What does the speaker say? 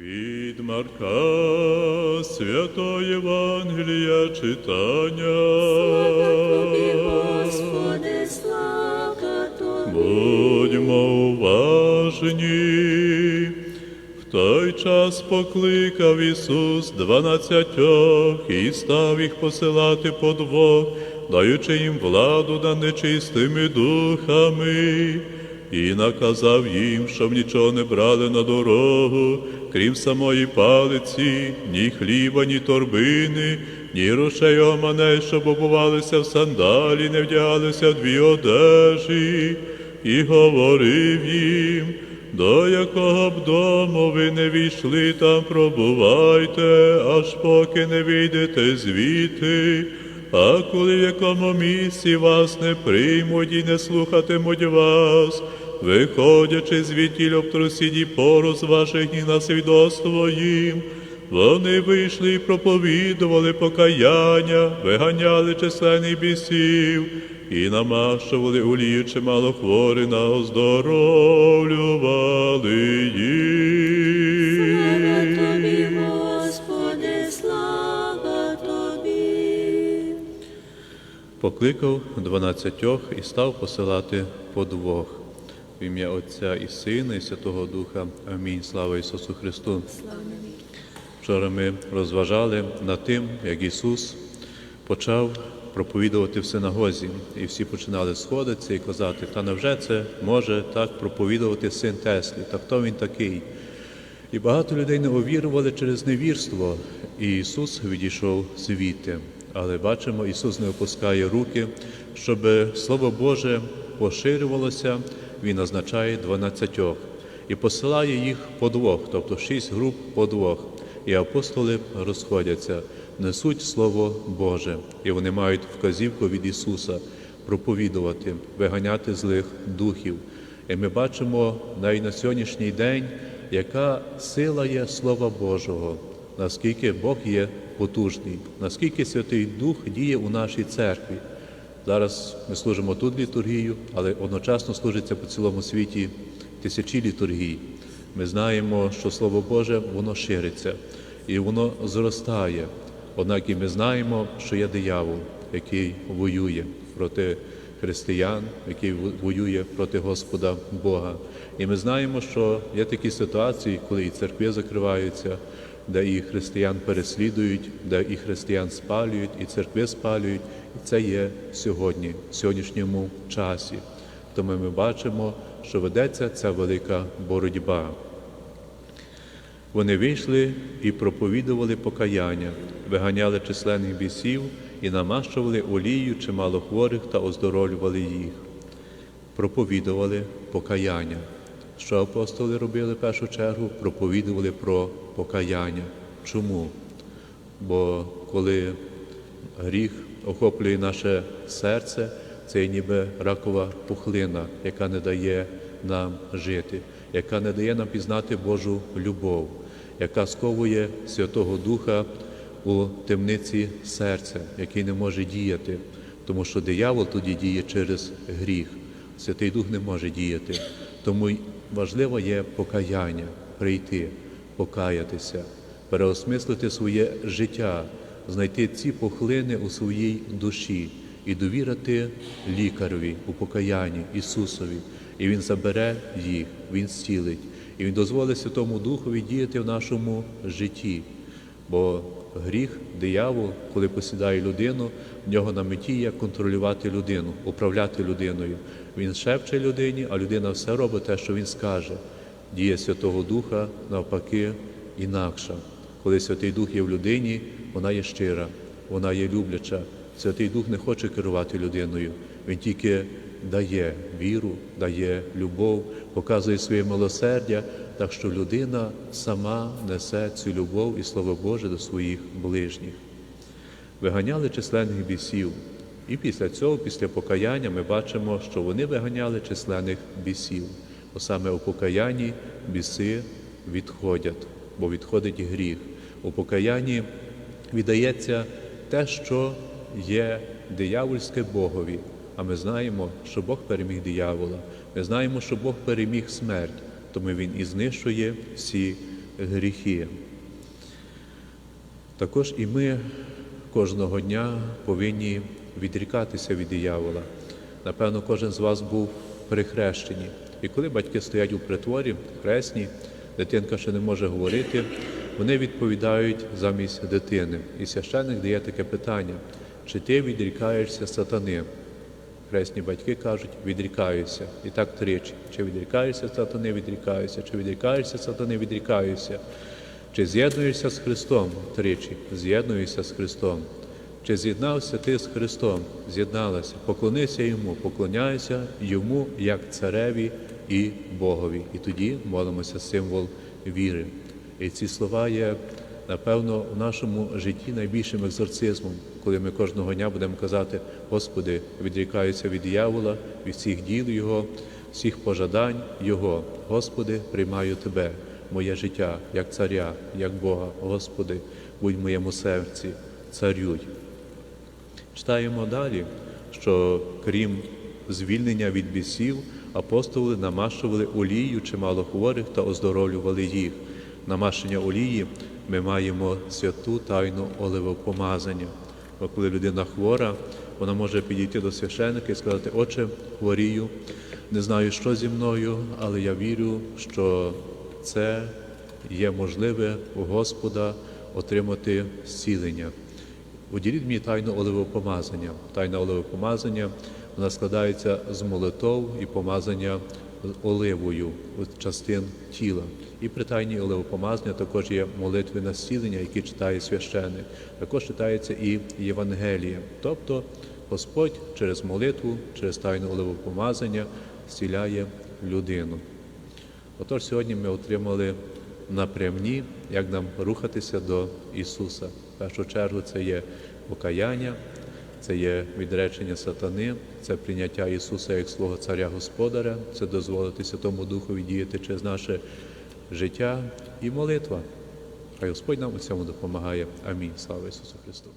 Від Марка Святого Євангелія читання. Тобі, Господи, слава Тобі. Будьмо уважні. В той час покликав Ісус дванадцятьох і став їх посилати по двох, даючи їм владу над нечистими духами, і наказав їм, щоб нічого не брали на дорогу, крім самої палиці, ні хліба, ні торбини, ні грошей оманей, щоб обувалися в сандалі, не вдягалися в дві одежі, і говорив їм, до якого б дому ви не війшли, там пробувайте, аж поки не вийдете звідти. А коли в якому місці вас не приймуть і не слухатимуть вас, виходячи звідтіль обтрусіді пору з ваших ніг на свідоцтво їм, вони вийшли і проповідували покаяння, виганяли численних бісів і намащували олію чимало хворих на оздоровлювали Слава Тобі, їх. Господи, слава Тобі. Покликав дванадцятьох і став посилати по двох. В ім'я Отця і Сина, і Святого Духа. Амінь. Слава Ісусу Христу. Вчора ми розважали над тим, як Ісус почав проповідувати в синагозі, і всі починали сходитися і казати, та невже це може так проповідувати син Теслі, та хто він такий? І багато людей не увірували через невірство, і Ісус відійшов звідти. Але бачимо, Ісус не опускає руки, щоб Слово Боже поширювалося, Він назначає дванадцятьох і посилає їх по двох, тобто шість груп по двох. І апостоли розходяться, несуть Слово Боже, і вони мають вказівку від Ісуса проповідувати, виганяти злих духів. І ми бачимо навіть на сьогоднішній день, яка сила є Слова Божого, наскільки Бог є потужний, наскільки Святий Дух діє у нашій церкві. Зараз ми служимо тут літургію, але одночасно служиться по цілому світі тисячі літургій. Ми знаємо, що Слово Боже воно шириться і воно зростає. Однак і ми знаємо, що є диявол, який воює проти християн, який воює проти Господа Бога. І ми знаємо, що є такі ситуації, коли і церкви закриваються, де і християн переслідують, де і християн спалюють, і церкви спалюють. І це є сьогодні, в сьогоднішньому часі. Тому ми бачимо, що ведеться ця велика боротьба. Вони вийшли і проповідували покаяння, виганяли численних бісів і намащували олію чимало хворих та оздоровлювали їх. Проповідували покаяння. Що апостоли робили в першу чергу? Проповідували про покаяння. Чому? Бо коли гріх охоплює наше серце, це ніби ракова пухлина, яка не дає нам жити, яка не дає нам пізнати Божу любов, яка сковує Святого Духа у темниці серця, який не може діяти, тому що диявол тоді діє через гріх. Святий Дух не може діяти. Тому важливо є покаяння, прийти, покаятися, переосмислити своє життя, знайти ці пухлини у своїй душі і довірити лікареві у покаянні Ісусові. І Він забере їх, Він зцілить, і Він дозволить Святому Духові діяти в нашому житті. Бо гріх, диявол, коли посідає людину, в нього на меті є контролювати людину, управляти людиною. Він шепче людині, а людина все робить те, що він скаже. Дія Святого Духа навпаки інакша. Коли Святий Дух є в людині, вона є щира, вона є любляча. Святий Дух не хоче керувати людиною. Він тільки дає віру, дає любов, показує своє милосердя, так що людина сама несе цю любов і слово Боже до своїх ближніх. Виганяли численних бісів. І після цього, після покаяння, ми бачимо, що вони виганяли численних бісів. Бо саме у покаянні біси відходять, бо відходить гріх. У покаянні віддається те, що є диявольське Богові. А ми знаємо, що Бог переміг диявола. Ми знаємо, що Бог переміг смерть, тому Він і знищує всі гріхи. Також і ми кожного дня повинні відрікатися від диявола. Напевно, кожен з вас був при хрещенні. І коли батьки стоять у притворі, хресні, дитинка ще не може говорити, вони відповідають замість дитини. І священник дає таке питання: чи ти відрікаєшся сатани? Хресні батьки кажуть, відрікаюся. І так тричі. Чи відрікаєшся сатани, відрікаюся, чи відрікаєшся сатани, відрікаюся. Чи з'єднуєшся з Христом тричі? З'єднуєшся з Христом. Чи з'єднався ти з Христом? З'єдналася. Поклонися йому, поклоняйся йому як цареві і Богові. І тоді молимося символ віри. І ці слова є, напевно, в нашому житті найбільшим екзорцизмом, коли ми кожного дня будемо казати, Господи, відрікаюся від диявола, від всіх діл Його, всіх пожадань Його. Господи, приймаю Тебе, моє життя, як царя, як Бога. Господи, будь в моєму серці, царюй. Читаємо далі, що крім звільнення від бісів, апостоли намащували олією чимало хворих та оздоровлювали їх. Намащення олії ми маємо святу тайну оливопомазання. Бо коли людина хвора, вона може підійти до священника і сказати, Отче, хворію, не знаю, що зі мною, але я вірю, що це є можливе у Господа отримати зцілення. Уділіть мені тайну оливопомазання. Тайна оливопомазання вона складається з молитов і помазання оливою частин тіла. І при тайні оливопомазання також є молитви на зцілення, які читає священник. Також читається і Євангеліє. Тобто Господь через молитву, через тайну оливопомазання зціляє людину. Отож, сьогодні ми отримали напрямні, як нам рухатися до Ісуса. В першу чергу це є покаяння, це є відречення сатани, це прийняття Ісуса як свого Царя Господаря, це дозволити Святому Духові діяти через наше життя і молитва. Хай Господь нам у цьому допомагає. Амінь. Слава Ісусу Христу!